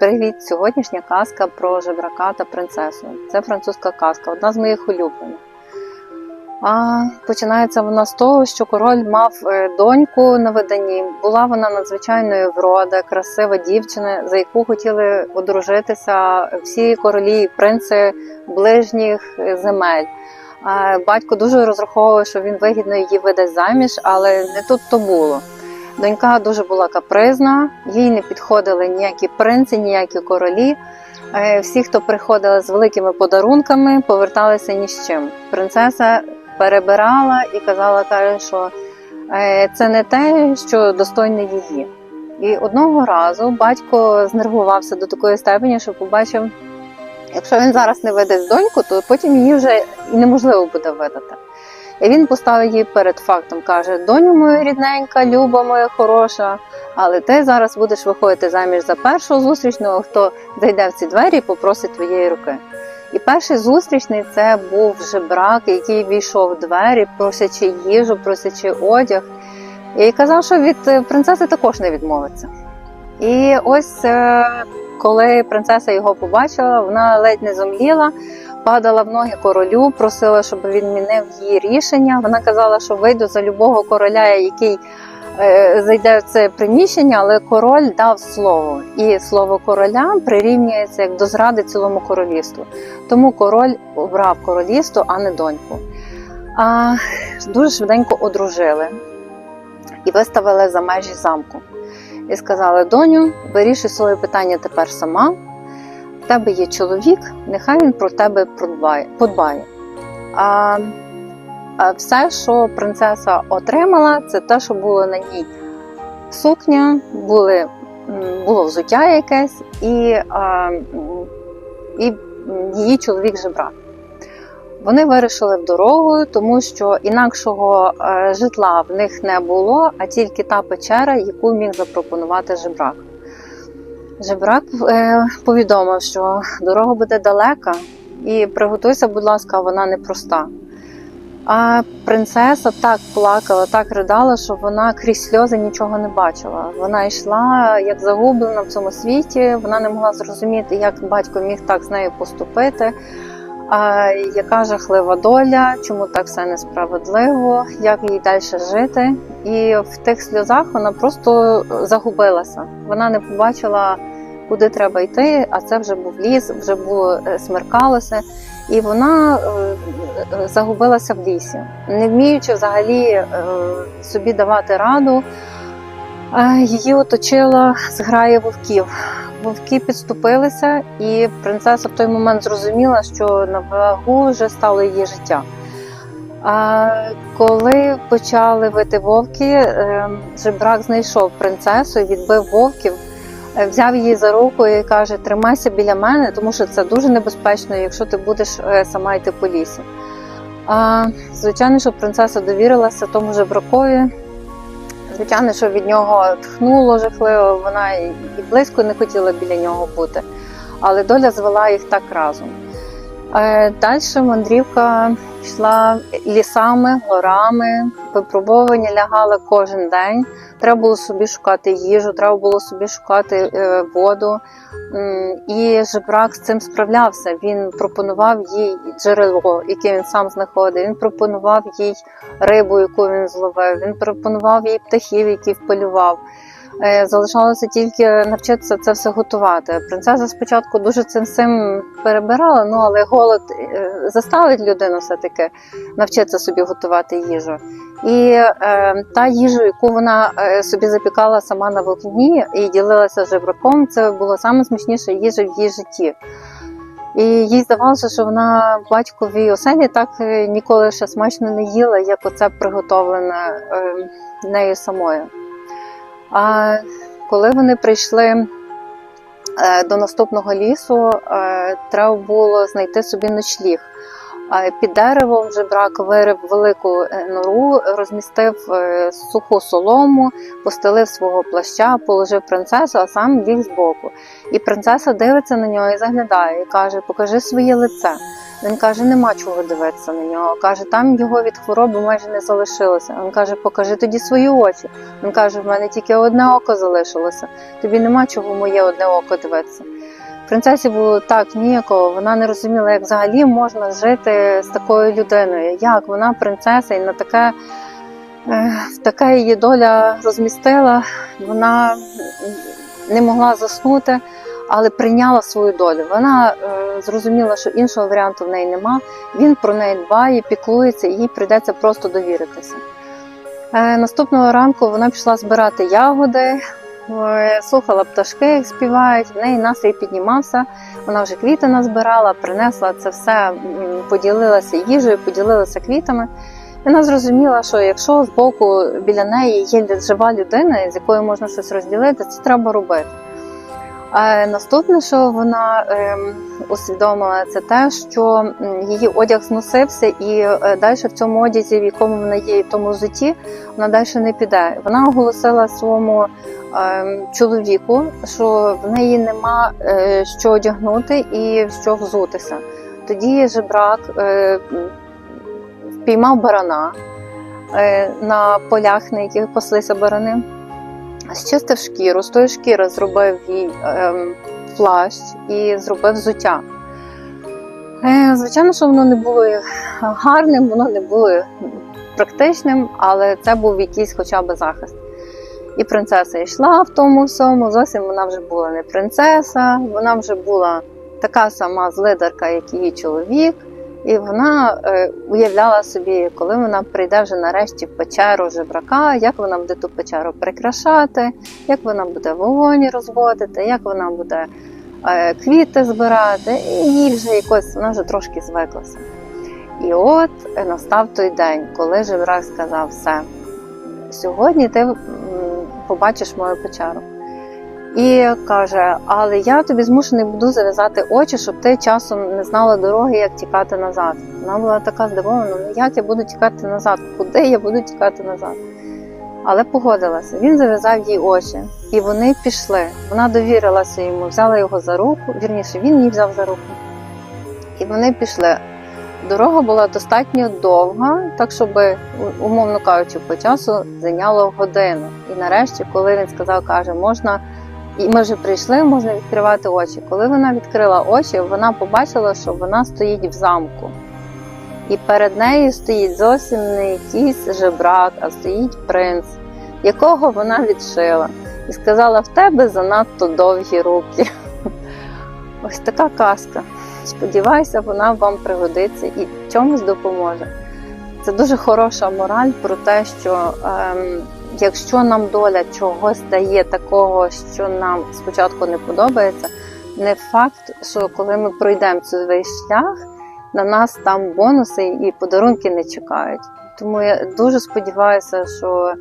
Привіт! Сьогоднішня казка про жебрака та принцесу. Це французька казка, одна з моїх улюблених. А починається вона з того, що король мав е, доньку на виданні. Була вона надзвичайної вроди, красива дівчина, за яку хотіли одружитися всі королі принци ближніх е, земель. Батько дуже розраховував, що він вигідно її видасть заміж, але не тут то було. Донька дуже була капризна, їй не підходили ніякі принци, ніякі королі. Е, Всі, хто приходили з великими подарунками, поверталися ні з чим. Принцеса перебирала і казала, каже, що е, це не те, що достойне її. І одного разу батько знервувався до такої степені, що побачив, якщо він зараз не видасть доньку, то потім її вже і неможливо буде видати. Він поставив її перед фактом, каже: Доню моя рідненька, люба моя хороша, але ти зараз будеш виходити заміж за першого зустрічного, хто зайде в ці двері і попросить твоєї руки. І перший зустрічний це був жебрак, який війшов в двері, просячи їжу, просячи одяг, і казав, що від е, принцеси також не відмовиться. І ось е, коли принцеса його побачила, вона ледь не зомліла, падала в ноги королю, просила, щоб він мінив її рішення. Вона казала, що вийду за любого короля, який е, зайде в це приміщення, але король дав слово, і слово короля прирівнюється як до зради цілому королівству. Тому король обрав королівство, а не доньку. А дуже швиденько одружили і виставили за межі замку. І сказали: доню, вирішуй своє питання тепер сама. В тебе є чоловік, нехай він про тебе подбає. А, все, що принцеса отримала, це те, що було на ній сукня, були, було взуття якесь, і, і її чоловік жебрак. Вони вирішили в дорогу, тому що інакшого е, житла в них не було, а тільки та печера, яку міг запропонувати жебрак. Жебрак е, повідомив, що дорога буде далека, і приготуйся, будь ласка, вона непроста. А принцеса так плакала, так ридала, що вона крізь сльози нічого не бачила. Вона йшла як загублена в цьому світі. Вона не могла зрозуміти, як батько міг так з нею поступити. А яка жахлива доля, чому так все несправедливо, як їй далі жити. І в тих сльозах вона просто загубилася. Вона не побачила, куди треба йти, а це вже був ліс, вже було е, смеркалося, і вона е, е, загубилася в лісі, не вміючи взагалі собі давати раду. Її оточила зграя вовків. Вовки підступилися, і принцеса в той момент зрозуміла, що на вагу вже стало її життя. А коли почали вити вовки, е, жебрак знайшов принцесу відбив вовків, е, взяв її за руку і каже: Тримайся біля мене, тому що це дуже небезпечно, якщо ти будеш е, сама йти по лісі. А, звичайно, що принцеса довірилася тому жебракові. Звичайно, що від нього тхнуло жахливо, вона і близько не хотіла біля нього бути, але доля звела їх так разом. Е, Далі мандрівка йшла лісами, горами, випробування лягали кожен день. Треба було собі шукати їжу, треба було собі шукати е, воду. І жебрак з цим справлявся. Він пропонував їй джерело, яке він сам знаходив. Він пропонував їй рибу, яку він зловив. Він пропонував їй птахів, які вполював. Е, Залишалося тільки навчитися це все готувати. Принцеса спочатку дуже цим всім перебирала, ну але голод е, заставить людину все-таки навчитися собі готувати їжу. І е, та їжа, яку вона е, собі запікала сама на вогні і ділилася жебраком, це була найсмачніша їжа в її житті. І їй здавалося, що вона батьковій оселі так ніколи ще смачно не їла, як оце приготовлене е, нею самою. А коли вони прийшли е, до наступного лісу, е, треба було знайти собі ночліг. Під деревом жебрак вирив велику е, нору, розмістив е, суху солому, постелив свого плаща, положив принцесу, а сам ліг збоку. І принцеса дивиться на нього і заглядає, і каже: Покажи своє лице. Він каже, нема чого дивитися на нього. Каже, там його від хвороби майже не залишилося. Він каже, покажи тоді свої очі. Він каже, в мене тільки одне око залишилося. Тобі нема чого моє одне око дивитися. Принцесі було так ніяково, вона не розуміла, як взагалі можна жити з такою людиною. Як вона принцеса і на таке, е, в таке її доля розмістила, вона не могла заснути, але прийняла свою долю. Вона е, зрозуміла, що іншого варіанту в неї нема. Він про неї дбає, піклується, і їй прийдеться просто довіритися. Е, наступного ранку вона пішла збирати ягоди. Ой, Слухала пташки, як співають, в неї настрій піднімався. Вона вже квіти назбирала, принесла це все, поділилася їжею, поділилася квітами. Вона зрозуміла, що якщо збоку біля неї є жива людина, з якою можна щось розділити, це треба робити. А наступне, що вона ем, усвідомила, це те, що її одяг зносився, і е, далі в цьому одязі, в якому вона є, в тому взуті, вона далі не піде. Вона оголосила своєму ем, чоловіку, що в неї нема е, що одягнути і що взутися. Тоді жебрак е, впіймав барана е, на полях, на яких паслися барани, зчистив шкіру, з тої шкіри зробив їй ем, плащ і зробив взуття. Е, Звичайно, що воно не було гарним, воно не було практичним, але це був якийсь хоча б захист. І принцеса йшла в тому всьому. Зовсім вона вже була не принцеса, вона вже була така сама злидарка, як її чоловік. І вона е, уявляла собі, коли вона прийде вже нарешті в печеру жебрака, як вона буде ту печеру прикрашати, як вона буде вогонь розводити, як вона буде е, квіти збирати, і їй вже якось вона вже трошки звиклася. І от е, настав той день, коли жебрак сказав все. Сьогодні ти побачиш мою печеру. І каже: Але я тобі змушений буду зав'язати очі, щоб ти часом не знала дороги, як тікати назад. Вона була така здивована: ну як я буду тікати назад? Куди я буду тікати назад? Але погодилася. Він зав'язав їй очі, і вони пішли. Вона довірилася йому, взяла його за руку. Вірніше, він її взяв за руку. І вони пішли. Дорога була достатньо довга, так щоб, умовно кажучи, по часу зайняло годину. І нарешті, коли він сказав, каже, можна, і ми вже прийшли, можна відкривати очі. Коли вона відкрила очі, вона побачила, що вона стоїть в замку. І перед нею стоїть зовсім не якийсь жебрак, а стоїть принц, якого вона відшила. І сказала: в тебе занадто довгі руки. Ось така казка. Сподіваюся, вона вам пригодиться і чомусь допоможе. Це дуже хороша мораль про те, що ем, якщо нам доля чогось дає такого, що нам спочатку не подобається, не факт, що коли ми пройдемо цей шлях, на нас там бонуси і подарунки не чекають. Тому я дуже сподіваюся, що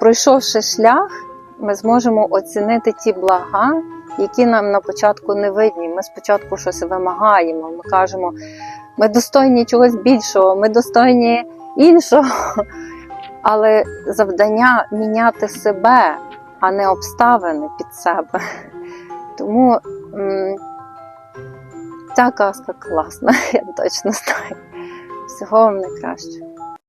пройшовши шлях, ми зможемо оцінити ті блага, які нам на початку не видні. Ми спочатку щось вимагаємо. Ми кажемо, ми достойні чогось більшого, ми достойні іншого. Але завдання міняти себе, а не обставини під себе. Тому м, ця казка класна, я точно знаю. Всього вам найкраще.